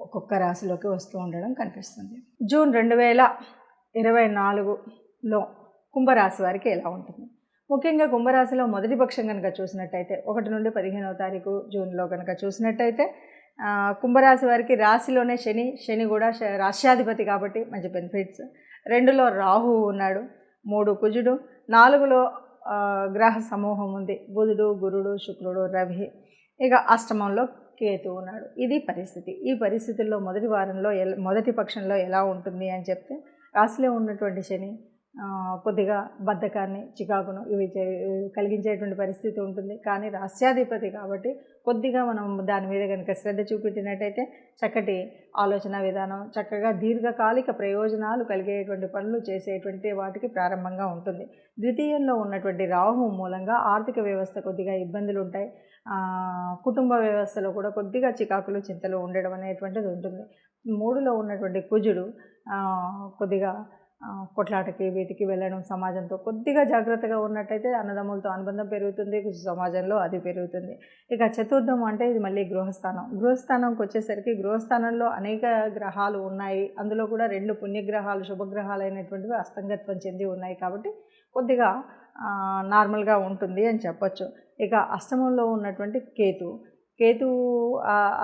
ఒక్కొక్క రాశిలోకి వస్తూ ఉండడం కనిపిస్తుంది. జూన్ రెండు వేల ఇరవై నాలుగులో కుంభరాశి వారికి ఎలా ఉంటుంది? ముఖ్యంగా కుంభరాశిలో మొదటి పక్షం కనుక చూసినట్టయితే ఒకటి నుండి పదిహేనవ తారీఖు జూన్లో కనుక చూసినట్టయితే కుంభరాశి వారికి రాశిలోనే శని శని కూడా రాష్ట్రాధిపతి కాబట్టి మంచి బెనిఫిట్స్ రెండులో రాహు ఉన్నాడు మూడు కుజుడు నాలుగులో గ్రహ సమూహం ఉంది బుధుడు గురుడు శుక్రుడు రవి. ఇక అష్టమంలో కేతు ఉన్నాడు. ఇది పరిస్థితి. ఈ పరిస్థితుల్లో మొదటి వారంలో ఎల మొదటి పక్షంలో ఎలా ఉంటుంది అని చెప్తే రాశిలో ఉన్నటువంటి శని కొద్దిగా బద్ధకాన్ని చికాకును ఇవి కలిగించేటువంటి పరిస్థితి ఉంటుంది. కానీ రాస్యాధిపతి కాబట్టి కొద్దిగా మనం దాని మీద కనుక శ్రద్ధ చూపెట్టినట్టయితే చక్కటి ఆలోచన విధానం చక్కగా దీర్ఘకాలిక ప్రయోజనాలు కలిగేటువంటి పనులు చేసేటువంటి వాటికి ప్రారంభంగా ఉంటుంది. ద్వితీయంలో ఉన్నటువంటి రాహు మూలంగా ఆర్థిక వ్యవస్థ కొద్దిగా ఇబ్బందులు ఉంటాయి. కుటుంబ వ్యవస్థలో కూడా కొద్దిగా చికాకులు చింతలు ఉండడం అనేటువంటిది ఉంటుంది. మూడులో ఉన్నటువంటి కుజుడు కొద్దిగా కొట్లాటకి వీటికి వెళ్ళడం సమాజంతో కొద్దిగా జాగ్రత్తగా ఉన్నట్టయితే అన్నదమ్ములతో అనుబంధం పెరుగుతుంది సమాజంలో అది పెరుగుతుంది. ఇక చతుర్థం అంటే ఇది మళ్ళీ గృహస్థానం. గృహస్థానంకి వచ్చేసరికి గృహస్థానంలో అనేక గ్రహాలు ఉన్నాయి. అందులో కూడా రెండు పుణ్యగ్రహాలు శుభగ్రహాలు అయినటువంటివి అస్తంగత్వం చెంది ఉన్నాయి కాబట్టి కొద్దిగా నార్మల్గా ఉంటుంది అని చెప్పొచ్చు. ఇక అష్టమంలో ఉన్నటువంటి కేతు. కేతు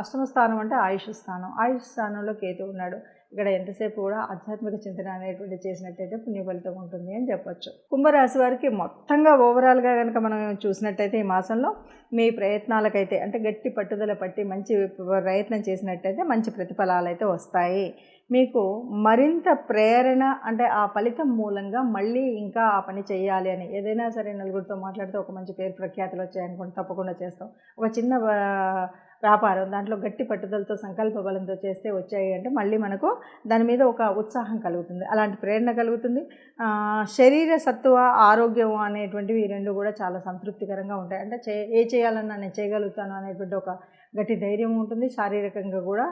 అష్టమ స్థానం అంటే ఆయుష్ స్థానం. ఆయుష్ స్థానంలో కేతు ఉన్నాడు. ఇక్కడ ఎంతసేపు కూడా ఆధ్యాత్మిక చింతన అనేటువంటి చేసినట్టయితే పుణ్య ఫలితం ఉంటుంది అని చెప్పొచ్చు. కుంభరాశి వారికి మొత్తంగా ఓవరాల్గా కనుక మనం చూసినట్టయితే ఈ మాసంలో మీ ప్రయత్నాలకైతే అంటే గట్టి పట్టుదల పట్టి మంచి ప్రయత్నం చేసినట్టయితే మంచి ప్రతిఫలాలు అయితే వస్తాయి. మీకు మరింత ప్రేరణ అంటే ఆ ఫలితం మూలంగా మళ్ళీ ఇంకా ఆ పని చేయాలి అని ఏదైనా సరే నలుగురితో మాట్లాడితే ఒక మంచి పేరు ప్రఖ్యాతులు వచ్చాయనుకోండి తప్పకుండా చేస్తాం. ఒక చిన్న వ్యాపారం దాంట్లో గట్టి పట్టుదలతో సంకల్ప బలంతో చేస్తే వచ్చాయి అంటే మళ్ళీ మనకు దాని మీద ఒక ఉత్సాహం కలుగుతుంది. అలాంటి ప్రేరణ కలుగుతుంది. శరీర సత్తువ ఆరోగ్యం అనేటువంటివి ఈ రెండు కూడా చాలా సంతృప్తికరంగా ఉంటాయి. అంటే చే ఏ చేయాలన్నా నేను చేయగలుగుతాను అనేటువంటి ఒక గట్టి ధైర్యం ఉంటుంది. శారీరకంగా కూడా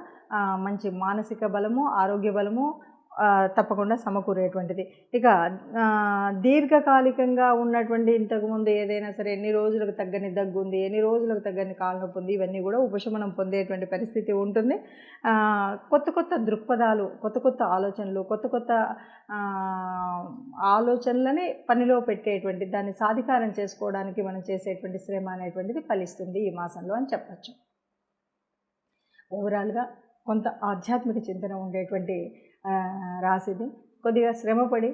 మంచి మానసిక బలము ఆరోగ్య బలము తప్పకుండా సమకూరేటువంటిది. ఇక దీర్ఘకాలికంగా ఉన్నటువంటి ఇంతకుముందు ఏదైనా సరే ఎన్ని రోజులకు తగ్గని దగ్గు ఉంది ఎన్ని రోజులకు తగ్గని కాలు ఉంది ఇవన్నీ కూడా ఉపశమనం పొందేటువంటి పరిస్థితి ఉంటుంది. కొత్త కొత్త దృక్పథాలు కొత్త కొత్త ఆలోచనలు కొత్త కొత్త ఆలోచనలని పనిలో పెట్టేటువంటి దాన్ని సాధికారం చేసుకోవడానికి మనం చేసేటువంటి శ్రమ అనేటువంటిది ఫలిస్తుంది ఈ మాసంలో అని చెప్పచ్చు. ఓవరాల్గా కొంత ఆధ్యాత్మిక చింతన ఉండేటువంటి రాసింది. కొద్దిగా శ్రమపడి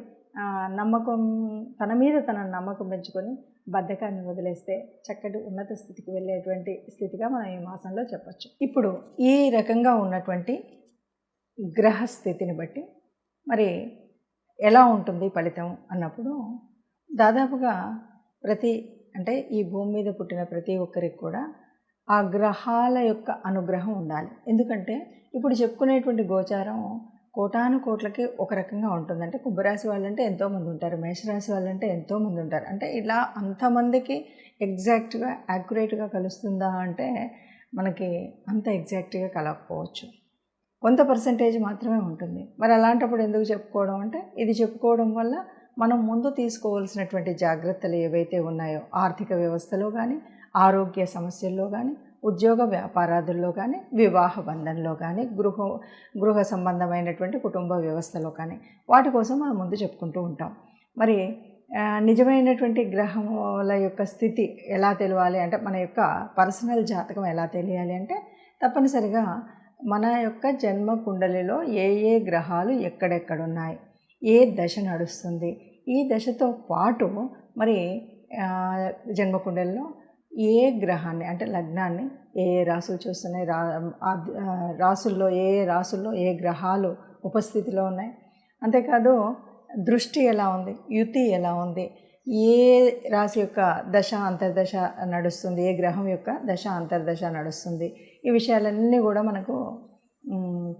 నమ్మకం తన మీద తన నమ్మకం పెంచుకొని బద్ధకాన్ని వదిలేస్తే చక్కటి ఉన్నత స్థితికి వెళ్ళేటువంటి స్థితిగా మనం ఈ మాసంలో చెప్పచ్చు. ఇప్పుడు ఈ రకంగా ఉన్నటువంటి గ్రహ స్థితిని బట్టి మరి ఎలా ఉంటుంది ఫలితం అన్నప్పుడు దాదాపుగా ప్రతి అంటే ఈ భూమి మీద పుట్టిన ప్రతి ఒక్కరికి కూడా ఆ గ్రహాల యొక్క అనుగ్రహం ఉండాలి. ఎందుకంటే ఇప్పుడు చెప్పుకునేటువంటి గోచారం కోటాను కోట్లకి ఒక రకంగా ఉంటుంది. అంటే కుంభరాశి వాళ్ళంటే ఎంతోమంది ఉంటారు. మేషరాశి వాళ్ళంటే ఎంతోమంది ఉంటారు. అంటే ఇలా అంతమందికి ఎగ్జాక్ట్గా యాక్యురేట్గా కలుస్తుందా అంటే మనకి అంత ఎగ్జాక్ట్గా కలగకపోవచ్చు కొంత పర్సంటేజ్ మాత్రమే ఉంటుంది. మరి అలాంటప్పుడు ఎందుకు చెప్పుకోవడం అంటే ఇది చెప్పుకోవడం వల్ల మనం ముందు తీసుకోవాల్సినటువంటి జాగ్రత్తలు ఏవైతే ఉన్నాయో ఆర్థిక వ్యవస్థలో కానీ ఆరోగ్య సమస్యల్లో కానీ ఉద్యోగ వ్యాపారాదుల్లో కానీ వివాహ బంధంలో కానీ గృహ గృహ సంబంధమైనటువంటి కుటుంబ వ్యవస్థలో కానీ వాటి కోసం మనం ముందు చెప్పుకుంటూ ఉంటాం. మరి నిజమైనటువంటి గ్రహముల యొక్క స్థితి ఎలా తెలియాలి అంటే మన యొక్క పర్సనల్ జాతకం ఎలా తెలియాలి అంటే తప్పనిసరిగా మన యొక్క జన్మ కుండలిలో ఏ ఏ గ్రహాలు ఎక్కడెక్కడున్నాయి ఏ దశ నడుస్తుంది ఈ దశతో పాటు మరి జన్మకుండల్లో ఏ గ్రహాన్ని అంటే లగ్నాన్ని ఏ ఏ రాసులు చూస్తున్నాయి రా రాసుల్లో ఏ ఏ రాసుల్లో ఏ గ్రహాలు ఉపస్థితిలో ఉన్నాయి. అంతేకాదు దృష్టి ఎలా ఉంది యుతి ఎలా ఉంది ఏ రాశి యొక్క దశ అంతర్దశ నడుస్తుంది ఏ గ్రహం యొక్క దశ అంతర్దశ నడుస్తుంది ఈ విషయాలన్నీ కూడా మనకు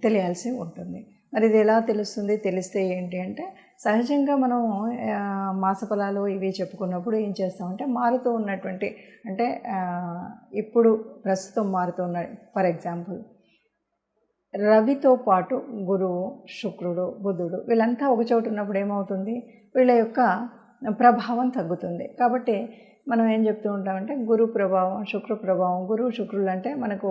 తెలియాల్సి ఉంటుంది. మరి ఇది ఎలా తెలుస్తుంది తెలిస్తే ఏంటి అంటే సహజంగా మనం మాసఫలాలు ఇవి చెప్పుకున్నప్పుడు ఏం చేస్తామంటే మారుతూ ఉన్నటువంటి అంటే ఇప్పుడు ప్రస్తుతం మారుతున్న ఫర్ ఎగ్జాంపుల్ రవితో పాటు గురువు శుక్రుడు బుధుడు వీళ్ళంతా ఒక చోటు ఉన్నప్పుడు ఏమవుతుంది? వీళ్ళ యొక్క ప్రభావం తగ్గుతుంది. కాబట్టి మనం ఏం చెప్తూ ఉంటామంటే గురు ప్రభావం శుక్ర ప్రభావం గురువు శుక్రులు అంటే మనకు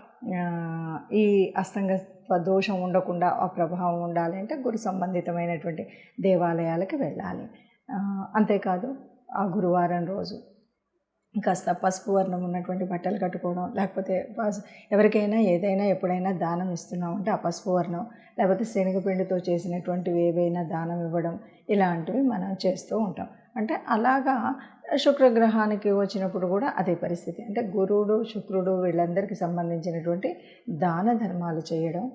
ఈ అస్తంగత్వ దోషం ఉండకుండా ఆ ప్రభావం ఉండాలి అంటే గురు సంబంధితమైనటువంటి దేవాలయాలకు వెళ్ళాలి. అంతేకాదు ఆ గురువారం రోజు కాస్త పసుపు వర్ణం ఉన్నటువంటి బట్టలు కట్టుకోవడం లేకపోతే ఎవరికైనా ఏదైనా ఎప్పుడైనా దానం ఇస్తున్నాం అంటే ఆ పసుపు వర్ణం లేకపోతే శనగపిండితో చేసినటువంటివి ఏవైనా దానం ఇవ్వడం ఇలాంటివి మనం చేస్తూ ఉంటాం. అంటే అలాగా శుక్రగ్రహానికి వచ్చినప్పుడు కూడా అదే పరిస్థితి. అంటే గురువుడు శుక్రుడు వీళ్ళందరికీ సంబంధించినటువంటి దాన ధర్మాలు చేయడం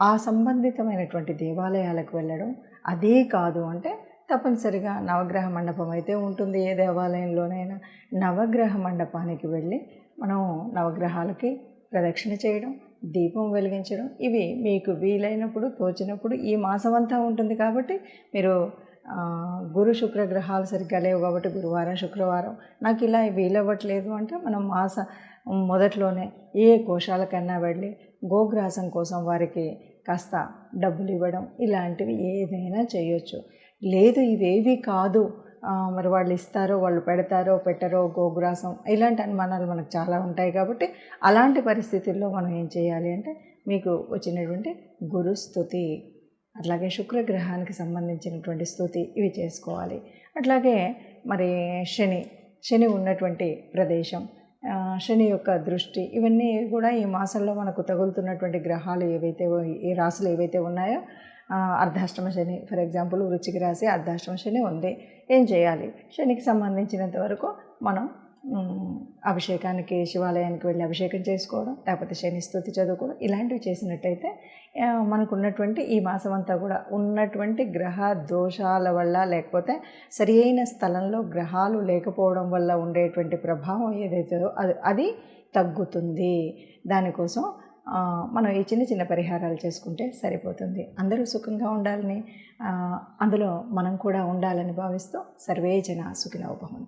ఆ సంబంధితమైనటువంటి దేవాలయాలకు వెళ్ళడం అదే కాదు అంటే తప్పనిసరిగా నవగ్రహ మండపం అయితే ఉంటుంది. ఏ దేవాలయంలోనైనా నవగ్రహ మండపానికి వెళ్ళి మనం నవగ్రహాలకి ప్రదక్షిణ చేయడం దీపం వెలిగించడం ఇవి మీకు వీలైనప్పుడు తోచినప్పుడు ఈ మాసం అంతా ఉంటుంది కాబట్టి మీరు గురు శుక్ర గ్రహాలు సరిగ్గా లేవు కాబట్టి గురువారం శుక్రవారం నాకు ఇలా వీలవ్వట్లేదు అంటే మనం మాస మొదట్లోనే ఏ కోశాలకన్నా వెళ్ళి గోగ్రాసం కోసం వారికి కాస్త డబ్బులు ఇవ్వడం ఇలాంటివి ఏదైనా చేయొచ్చు. లేదు ఇవేవి కాదు. మరి వాళ్ళు ఇస్తారో వాళ్ళు పెడతారో పెట్టరో గోగ్రాసం ఇలాంటి అనుమానాలు మనకు చాలా ఉంటాయి కాబట్టి అలాంటి పరిస్థితుల్లో మనం ఏం చేయాలి అంటే మీకు వచ్చినటువంటి గురుస్థుతి అట్లాగే శుక్రగ్రహానికి సంబంధించినటువంటి స్థుతి ఇవి చేసుకోవాలి. అట్లాగే మరి శని శని ఉన్నటువంటి ప్రదేశం శని యొక్క దృష్టి ఇవన్నీ కూడా ఈ మాసంలో మనకు తగులుతున్నటువంటి గ్రహాలు ఏవైతే ఈ రాసులు ఏవైతే ఉన్నాయో అర్ధాష్టమ శని ఫర్ ఎగ్జాంపుల్ వృచ్చిక రాశి అర్ధాష్టమ శని ఉంది. ఏం చేయాలి? శనికి సంబంధించినంత వరకు మనం అభిషేకానికి శివాలయానికి వెళ్ళి అభిషేకం చేసుకోవడం లేకపోతే శని స్థుతి చదువుకోవడం ఇలాంటివి చేసినట్టయితే మనకున్నటువంటి ఈ మాసం అంతా కూడా ఉన్నటువంటి గ్రహ దోషాల వల్ల లేకపోతే సరి అయిన స్థలంలో గ్రహాలు లేకపోవడం వల్ల ఉండేటువంటి ప్రభావం ఏదైతే అది అది తగ్గుతుంది. దానికోసం మనం ఈ చిన్న చిన్న పరిహారాలు చేసుకుంటే సరిపోతుంది. అందరూ సుఖంగా ఉండాలని అందులో మనం కూడా ఉండాలని భావిస్తూ సర్వే జన సుఖినోభవం